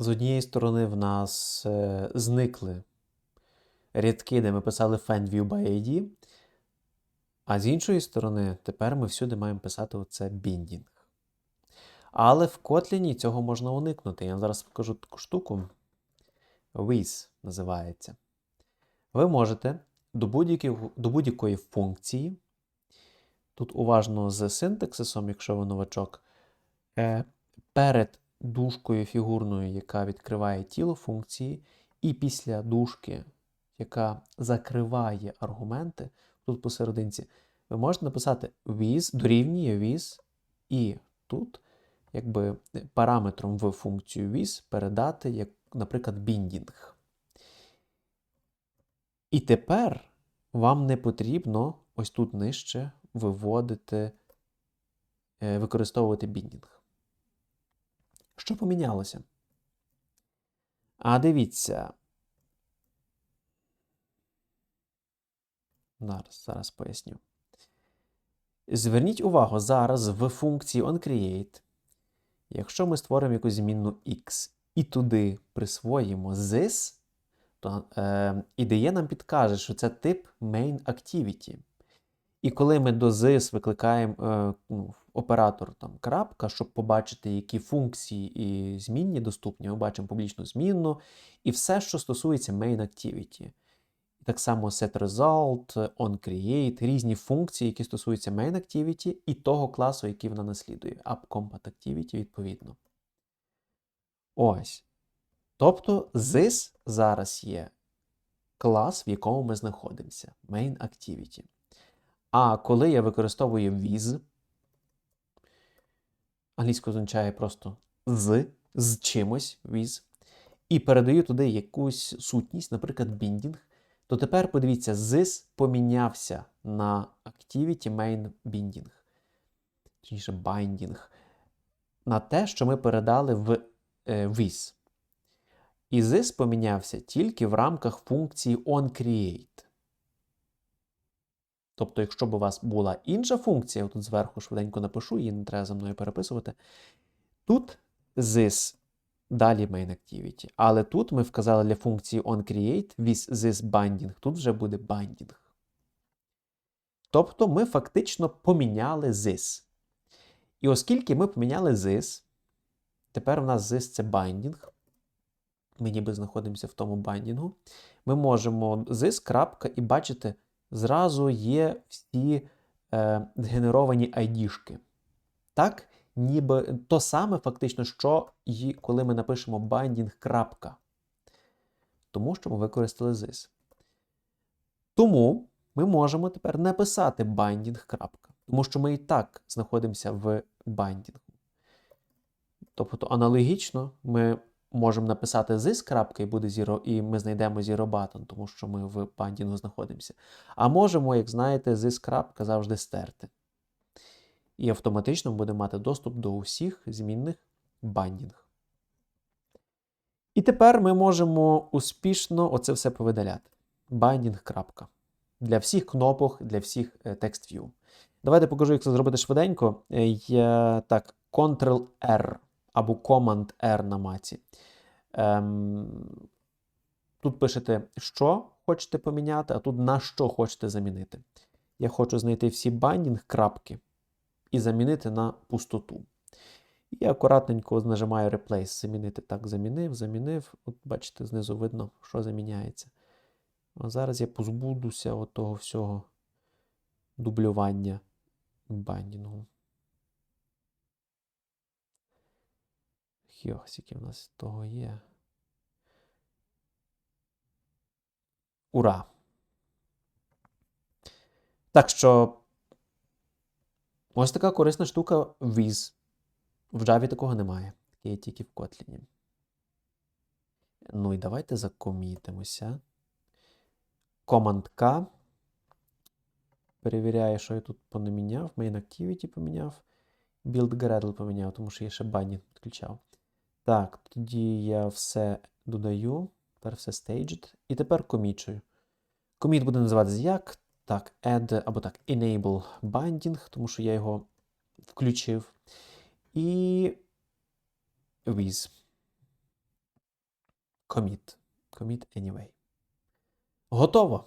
З однієї сторони, в нас е, зникли рядки, де ми писали FendView by ID, а з іншої сторони, тепер ми всюди маємо писати оце binding. Але в Kotlin цього можна уникнути. Я вам зараз покажу таку штуку. With називається. Ви можете до будь-якої функції, тут уважно з синтаксисом, якщо ви новачок, е, перед дужкою фігурною, яка відкриває тіло функції, і після дужки, яка закриває аргументи, тут посерединці, ви можете написати with, дорівнює with, і тут, якби параметром в функцію with передати, як, наприклад, binding. І тепер вам не потрібно ось тут нижче виводити, е, використовувати біндінг. Що помінялося? А дивіться. Зараз, зараз поясню. Зверніть увагу, зараз в функції onCreate, якщо ми створимо якусь змінну x і туди присвоїмо this, то е, IDE нам підкаже, що це тип main activity. І коли ми до this викликаємо е, ну, оператор там крапка, щоб побачити, які функції і змінні доступні, ми бачимо публічну змінну і все, що стосується main activity. Так само set result, onCreate, різні функції, які стосуються main activity і того класу, який вона наслідує. AppCompat Activity, відповідно. Ось. Тобто, this зараз є клас, в якому ми знаходимося. Main Activity. А коли я використовую with, англійською означає просто з, з чимось with, і передаю туди якусь сутність, наприклад, binding, то тепер подивіться, this помінявся на activity main binding, точніше, binding, на те, що ми передали в е, with. І this помінявся тільки в рамках функції onCreate. Тобто, якщо б у вас була інша функція, я тут зверху швиденько напишу, її не треба за мною переписувати. Тут this далі main activity. Але тут ми вказали для функції onCreate with this binding, тут вже буде binding. Тобто ми фактично поміняли this. І оскільки ми поміняли this, тепер у нас this це binding. Ми ніби знаходимося в тому байдінгу. Ми можемо this крапка і бачите, зразу є всі е, згенеровані ID-шки. Так? Ніби то саме фактично, що і коли ми напишемо binding. Тому що ми використали this. Тому ми можемо тепер написати binding. Тому що ми і так знаходимося в байдінгу. Тобто аналогічно ми можемо написати this крапка і буде zero, і ми знайдемо zero button, тому що ми в бандінгу знаходимося. А можемо, як знаєте, this крапка завжди стерти. І автоматично будемо мати доступ до усіх змінних бандінг. І тепер ми можемо успішно оце все повидаляти. Binding. Для всіх кнопок, для всіх text view. Давайте покажу, як це зробити швиденько. Е, я, Так, Ctrl-R або Command-R на маці. Ем, Тут пишете, що хочете поміняти, а тут на що хочете замінити. Я хочу знайти всі бандінг крапки і замінити на пустоту. І акуратненько нажимаю Replace. Замінити. Так, замінив, замінив. От бачите, знизу видно, що заміняється. А зараз я позбудуся от того всього дублювання бандінгу. Йох, скільки в нас того є. Ура! Так що ось така корисна штука Viz. В Java такого немає. Є тільки в Kotlin. Ну і давайте закомітимося. Command K. Перевіряю, що я тут понаміняв. Main Activity поміняв. Build Gradle поміняв, тому що я ще бані підключав. Так, тоді я все додаю. Тепер все staged. І тепер комічую. Коміт буде називатися як? Так, add або так, enable binding, тому що я його включив. І with. commit. Commit anyway. Готово.